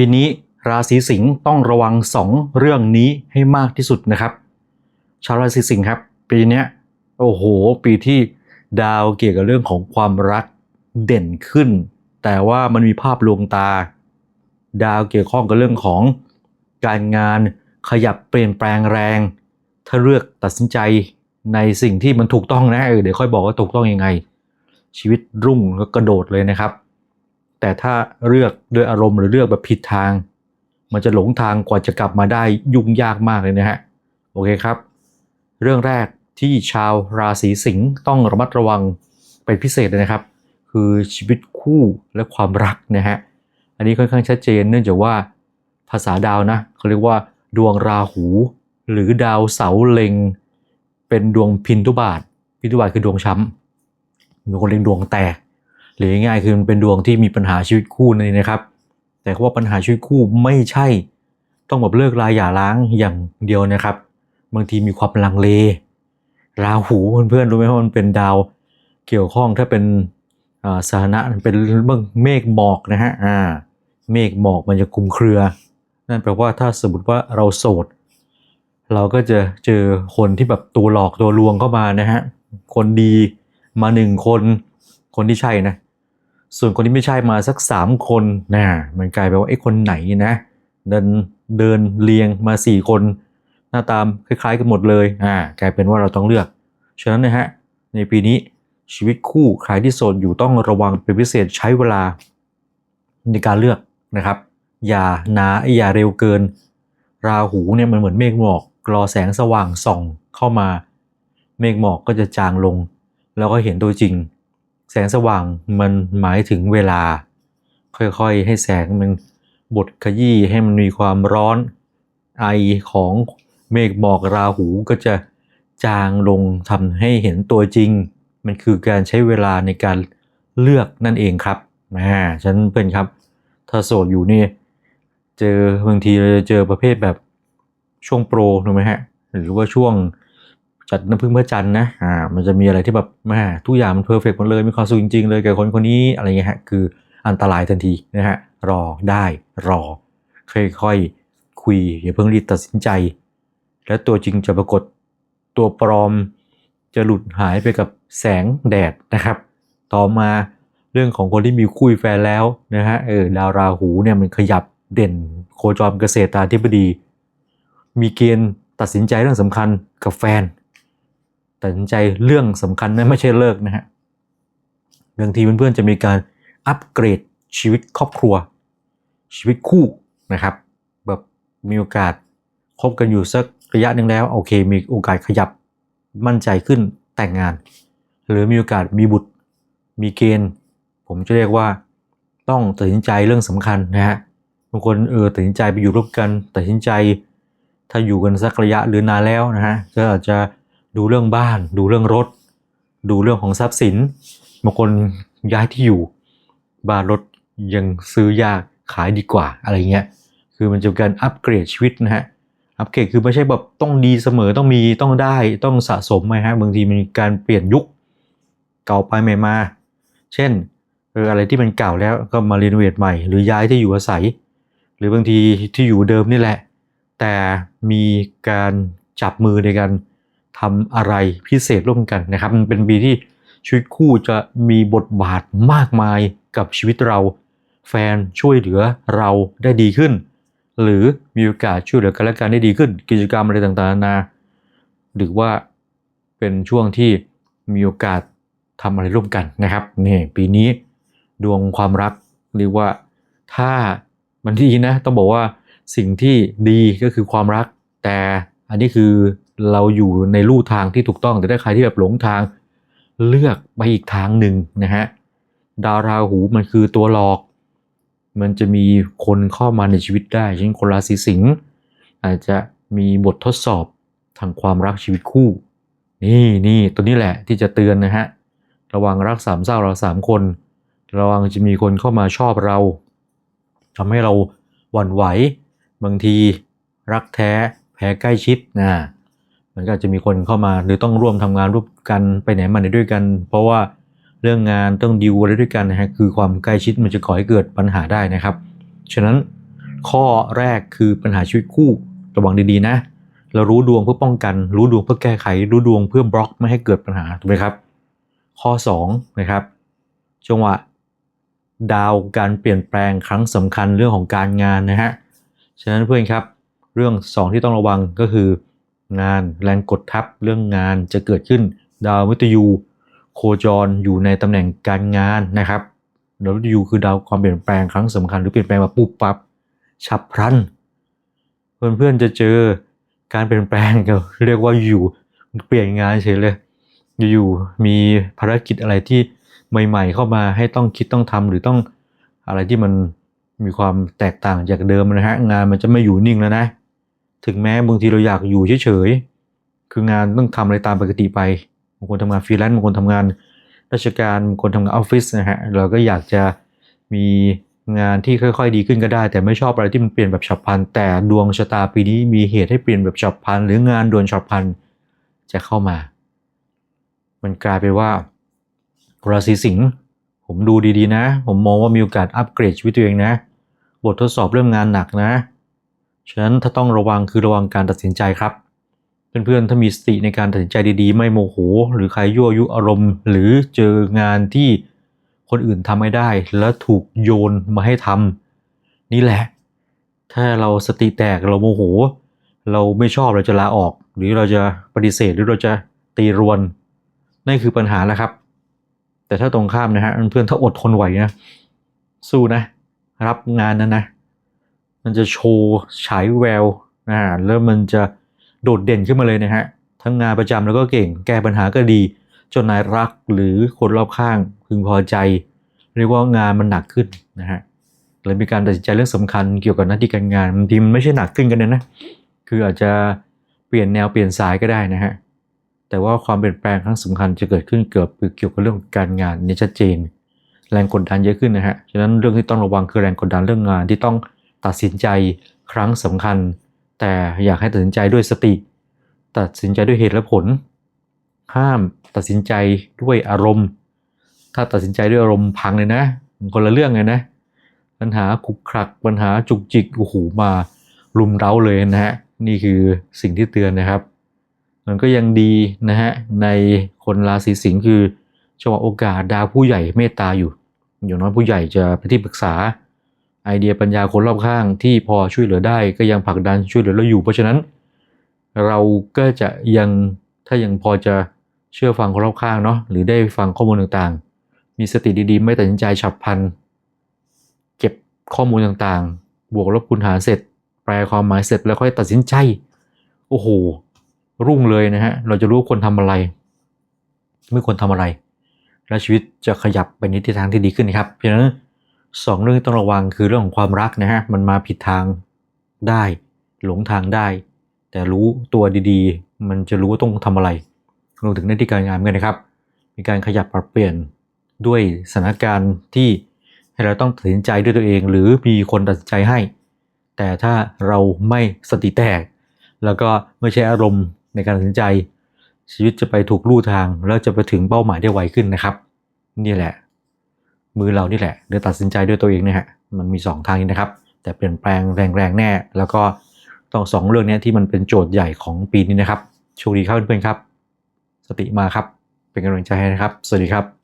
ปีนี้ราศีสิงห์ต้องระวัง 2 เรื่องนี้ให้มากที่สุดนะครับ ชาวราศีสิงห์ครับ ปีนี้โอ้โห ปีที่ดาวเกี่ยวกับเรื่องของความรักเด่นขึ้น แต่ว่ามันมีภาพลวงตา ดาวเกี่ยวข้องกับเรื่องของการงานขยับเปลี่ยนแปลงแรง ถ้าเลือกตัดสินใจในสิ่งที่มันถูกต้องนะเออเดี๋ยวค่อยบอกว่าถูกต้องยังไง ชีวิตรุ่งแล้วกระโดดเลยนะครับ แต่ถ้าเลือกด้วยอารมณ์หรือเลือกแบบผิดทาง มันจะหลงทางกว่าจะกลับมาได้ยุ่งยากมากเลยนะฮะโอเคครับ เรื่องแรกที่ชาวราศีสิงห์ต้องระมัดระวังเป็นพิเศษเลยนะครับ คือชีวิตคู่และความรักนะฮะอันนี้ค่อนข้างชัดเจนเนื่องจากว่าภาษาดาวนะเขาเรียกว่า ดวงราหู หรือดาวเสาเล็ง เป็นดวงพินทุบาทพินทุบาทคือดวงช้ำมีคนเรียกดวงแตก หรือง่ายๆคือมันเป็นดวงที่มีปัญหาชีวิตคู่นั่นะครับ แต่ว่าปัญหาชีวิตคู่ไม่ใช่ ต้องแบบเลิกลาหย่าร้างอย่างเดียวนะครับ บางทีมีความลังเล ราหูเพื่อนๆรู้ไหมว่ามันเป็นดาวเกี่ยวข้องถ้าเป็นอ่าสถานะเป็นเรื่องเมฆหมอกนะฮะอ่าเมฆหมอกมันจะคุมเครือ นั่นแปลว่าถ้าสมมติว่าเราโสด เราก็จะเจอคนที่แบบตัวหลอกตัวลวงเข้ามานะฮะคนดีมาหนึ่งคนคนที่ใช่นะ ส่วนคนที่ไม่ใช่มาสักสามคนนะมันกลายเป็นว่าไอ้คนไหนนะเดินเดินเรียงมาสี่คน หน้าตามคล้ายๆกันหมดเลยอ่ากลายเป็นว่าเราต้องเลือก ฉะนั้นนะฮะในปีนี้ชีวิตคู่ใครที่โสดอยู่ต้องระวังเป็นพิเศษใช้เวลาในการเลือกนะครับ อย่าหนาอย่าเร็วเกิน ราหูเนี่ยมันเหมือนเมฆหมอกรอแสงสว่างส่องเข้ามา เมฆหมอกก็จะจางลง แล้วก็เห็นตัวจริง แสงสว่างมันหมายถึงเวลา ค่อยๆ ให้แสงมันบดขยี้ให้มันมีความร้อน ไอของเมฆหมอกราหูก็จะจางลงทำให้เห็นตัวจริง มันคือการใช้เวลาในการเลือกนั่นเองครับอ่าฉันเป็นครับ ถ้าโสดอยู่นี่ เจอบางทีเราจะเจอประเภทแบบช่วงโปรถูกไหมฮะ หรือว่าช่วง จัดน้ำพึ่งพระจันนะอ่ามันจะมีอะไรที่แบบแม่ทุกอย่างมันเพอร์เฟกต์หมดเลยมีความสุขจริงๆเลยแกคนคนนี้อะไรเงี้ยฮะคืออันตรายทันทีนะฮะรอได้รอ ค่อยๆคุยอย่าเพิ่งรีบตัดสินใจ แล้วตัวจริงจะปรากฏตัวปลอมจะหลุดหายไปกับแสงแดดนะครับ ต่อมาเรื่องของคนที่มีคู่มีแฟนแล้วนะฮะเออดาวราหูเนี่ยมันขยับเด่นโคจรเกษตรตาธิบดี มีเกณฑ์ตัดสินใจเรื่องสำคัญกับแฟน ตัดสินใจเรื่องสำคัญนะไม่ใช่เลิกนะฮะบางทีเพื่อนๆจะมีการอัปเกรดชีวิตครอบครัว ชีวิตคู่นะครับ แบบมีโอกาสคบกันอยู่สักระยะหนึ่งแล้วโอเค มีโอกาสขยับมั่นใจขึ้นแต่งงาน หรือมีโอกาสมีบุตร มีเกณฑ์ ผมจะเรียกว่าต้องตัดสินใจเรื่องสำคัญนะฮะบางคนเออตัดสินใจไปอยู่ร่วมกันตัดสินใจ ถ้าอยู่กันสักระยะหรือนานแล้วนะฮะก็อาจจะ ดูเรื่องบ้าน ดูเรื่องรถ ดูเรื่องของทรัพย์สินบางคนย้ายที่อยู่ บ้านรถยังซื้อยากขายดีกว่าอะไรเงี้ยคือมันจะเป็นการอัปเกรดชีวิตนะฮะอัปเกรดคือไม่ใช่แบบต้องดีเสมอต้องมีต้องได้ต้องสะสมไหมฮะบางทีมีการเปลี่ยนยุคเก่าไปใหม่มา เช่นเอออะไรที่มันเก่าแล้วก็มารีโนเวทใหม่ หรือย้ายที่อยู่อาศัย หรือบางทีที่อยู่เดิมนี่แหละ แต่มีการจับมือในการ ทำอะไรพิเศษร่วมกันนะครับ มันเป็นปีที่ชีวิตคู่จะมีบทบาทมากมายกับชีวิตเรา แฟนช่วยเหลือเราได้ดีขึ้น หรือมีโอกาสช่วยเหลือกันและกันได้ดีขึ้น กิจกรรมอะไรต่างๆนานาหรือว่าเป็นช่วงที่มีโอกาสทำอะไรร่วมกันนะครับนี่ปีนี้ดวงความรักเรียกว่าถ้ามันดีนะต้องบอกว่าสิ่งที่ดีก็คือความรัก แต่อันนี้คือ เราอยู่ในลู่ทางที่ถูกต้อง แต่ถ้าใครที่แบบหลงทางเลือกไปอีกทางหนึ่งนะฮะดาวราหูมันคือตัวหลอก มันจะมีคนเข้ามาในชีวิตได้เช่นคนราศีสิงห์อาจจะมีบททดสอบทางความรักชีวิตคู่ นี่นี่ตัวนี้แหละที่จะเตือนนะฮะระวังรักสามเศร้าเราสามคน ระวังจะมีคนเข้ามาชอบเราทำให้เราหวั่นไหว บางทีรักแท้แพ้ใกล้ชิดนะ มันก็จะมีคนเข้ามาหรือต้องร่วมทำงานร่วมกันไปไหนมาไหนด้วยกัน เพราะว่าเรื่องงานต้องดิวอะไรด้วยกันนะฮะคือความใกล้ชิดมันจะก่อให้เกิดปัญหาได้นะครับ ฉะนั้นข้อแรกคือปัญหาชีวิตคู่ระวังดีๆนะ เรารู้ดวงเพื่อป้องกัน รู้ดวงเพื่อแก้ไข รู้ดวงเพื่อบล็อกไม่ให้เกิดปัญหาถูกไหมครับ ข้อ2นะครับจังหวะดาวการเปลี่ยนแปลงครั้งสำคัญเรื่องของการงานนะฮะฉะนั้นเพื่อนครับ เรื่อง 2 ที่ต้องระวังก็คือ งาน แรงกดทับเรื่องงานจะเกิดขึ้น ดาวมฤตยูโคจรอยู่ในตำแหน่งการงานนะครับดาวมฤตยูคือดาวความเปลี่ยนแปลงครั้งสำคัญหรือเปลี่ยนแปลงมาปุ๊บปั๊บฉับพลัน เพื่อนๆจะเจอการเปลี่ยนแปลงก็เรียกว่าอยู่เปลี่ยนงานเฉยเลยอยู่ๆมีภารกิจอะไรที่ใหม่ ๆ เข้ามาให้ต้องคิดต้องทำหรือต้องอะไรที่มันมีความแตกต่างจากเดิมนะฮะงานมันจะไม่อยู่นิ่งแล้วนะ ถึงแม้บางทีเราอยากอยู่เฉยๆ คืองานต้องทำอะไรตามปกติไป บางคนทำงานฟรีแลนซ์ บางคนทำงานราชการ บางคนทำงานออฟฟิศนะฮะ เราก็อยากจะมีงานที่ค่อยๆ ดีขึ้นก็ได้ แต่ไม่ชอบอะไรที่มันเปลี่ยนแบบฉับพลัน แต่ดวงชะตาปีนี้มีเหตุให้เปลี่ยนแบบฉับพลัน หรืองานด่วนฉับพลันจะเข้ามา มันกลายเป็นว่าราศีสิงห์ผมดูดีๆนะ ผมมองว่ามีโอกาสอัปเกรดชีวิตตัวเองนะ บททดสอบเรื่องงานหนักนะ ฉะนั้นถ้าต้องระวังคือระวังการตัดสินใจครับ เพื่อนๆ ถ้ามีสติในการตัดสินใจดีๆ ไม่โมโห หรือใครยั่วยุอารมณ์ หรือเจองานที่คนอื่นทำไม่ได้ แล้วถูกโยนมาให้ทำนี่แหละ ถ้าเราสติแตกเราโมโห เราไม่ชอบเราจะลาออก หรือเราจะปฏิเสธหรือเราจะตีรวนนั่นคือปัญหาแล้วครับ แต่ถ้าตรงข้ามนะฮะเพื่อนๆถ้าอดทนไหวนะสู้นะ รับงานนั้นนะ มันจะโชว์ฉายแววอ่าแล้วมันจะโดดเด่นขึ้นมาเลยนะฮะทั้งงานประจำแล้วก็เก่งแก้ปัญหาก็ดี จนนายรักหรือคนรอบข้างพึงพอใจ เรียกว่างานมันหนักขึ้นนะฮะเลยมีการตัดสินใจเรื่องสำคัญเกี่ยวกับหน้าที่การงานบางทีมันไม่ใช่หนักขึ้นกันนะนะคืออาจจะเปลี่ยนแนวเปลี่ยนสายก็ได้นะฮะแต่ว่าความเปลี่ยนแปลงครั้งสำคัญจะเกิดขึ้นเกี่ยวเกี่ยวกับเรื่องการงานนี่ชัดเจน แรงกดดันเยอะขึ้นนะฮะฉะนั้นเรื่องที่ต้องระวังคือแรงกดดันเรื่องงานที่ต้อง ตัดสินใจครั้งสำคัญ แต่อยากให้ตัดสินใจด้วยสติ ตัดสินใจด้วยเหตุและผล ห้ามตัดสินใจด้วยอารมณ์ ถ้าตัดสินใจด้วยอารมณ์พังเลยนะคนละเรื่องเลยนะ ปัญหาขุกขลักปัญหาจุกจิกโอ้โหมารุมเร้าเลยนะฮะนี่คือสิ่งที่เตือนนะครับ มันก็ยังดีนะฮะในคนราศีสิงห์คือจังหวะโอกาสดาวผู้ใหญ่เมตตาอยู่ อย่างน้อยผู้ใหญ่จะเป็นที่ปรึกษา ไอเดียปัญญาคนรอบข้างที่พอช่วยเหลือได้ก็ยังผลักดันช่วยเหลือเราอยู่ เพราะฉะนั้น เราก็จะยังถ้ายังพอจะเชื่อฟังคนรอบข้างเนาะหรือได้ฟังข้อมูลต่างๆ มีสติดีๆ ไม่ตัดสินใจฉับพลัน เก็บข้อมูลต่างๆ บวกลบคูณหารเสร็จ แปลความหมายเสร็จแล้วค่อยตัดสินใจ โอ้โห รุ่งเลยนะฮะ เราจะรู้คนทำอะไร ไม่ควรทำอะไร และชีวิตจะขยับไปในทิศทางที่ดีขึ้นนครับ เพราะฉะนั้น สองเรื่องที่ต้องระวังคือเรื่องของความรักนะฮะมันมาผิดทางได้ หลงทางได้ แต่รู้ตัวดีๆ มันจะรู้ว่าต้องทำอะไรรวมถึงหน้าที่การงานเหมือนกันนะครับ มีการขยับปรับเปลี่ยนด้วยสถานการณ์ที่ให้เราต้องตัดสินใจด้วยตัวเอง หรือมีคนตัดสินใจให้ แต่ถ้าเราไม่สติแตก แล้วก็ไม่ใช่อารมณ์ในการตัดสินใจ ชีวิตจะไปถูกลู่ทางแล้วจะไปถึงเป้าหมายได้ไวขึ้นนะครับ นี่แหละ มือเรานี่แหละเดือตัดสินใจด้วยตัวเองนะฮะมันมี 2 ทางนี้นะครับ แต่เปลี่ยนแปลงแรงๆแน่ แล้วก็ต้องสองเรื่องนี้ที่มันเป็นโจทย์ใหญ่ของปีนี้นะครับโชคดีครับเพื่อนๆครับ สติมาครับ เป็นกำลังใจให้นะครับ สวัสดีครับ